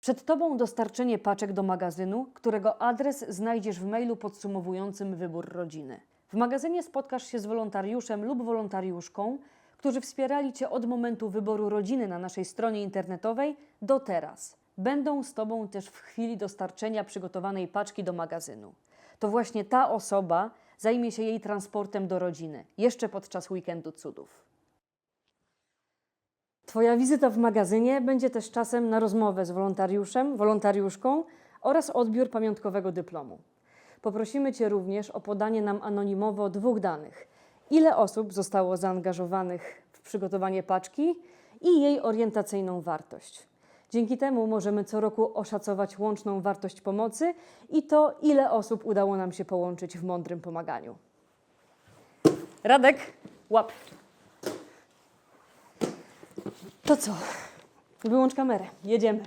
Przed Tobą dostarczenie paczek do magazynu, którego adres znajdziesz w mailu podsumowującym wybór rodziny. W magazynie spotkasz się z wolontariuszem lub wolontariuszką, którzy wspierali Cię od momentu wyboru rodziny na naszej stronie internetowej do teraz. Będą z Tobą też w chwili dostarczenia przygotowanej paczki do magazynu. To właśnie ta osoba zajmie się jej transportem do rodziny, jeszcze podczas weekendu cudów. Twoja wizyta w magazynie będzie też czasem na rozmowę z wolontariuszem, wolontariuszką oraz odbiór pamiątkowego dyplomu. Poprosimy Cię również o podanie nam anonimowo dwóch danych. Ile osób zostało zaangażowanych w przygotowanie paczki i jej orientacyjną wartość. Dzięki temu możemy co roku oszacować łączną wartość pomocy i to, ile osób udało nam się połączyć w mądrym pomaganiu. Radek, łap. To co? Wyłącz kamerę. Jedziemy.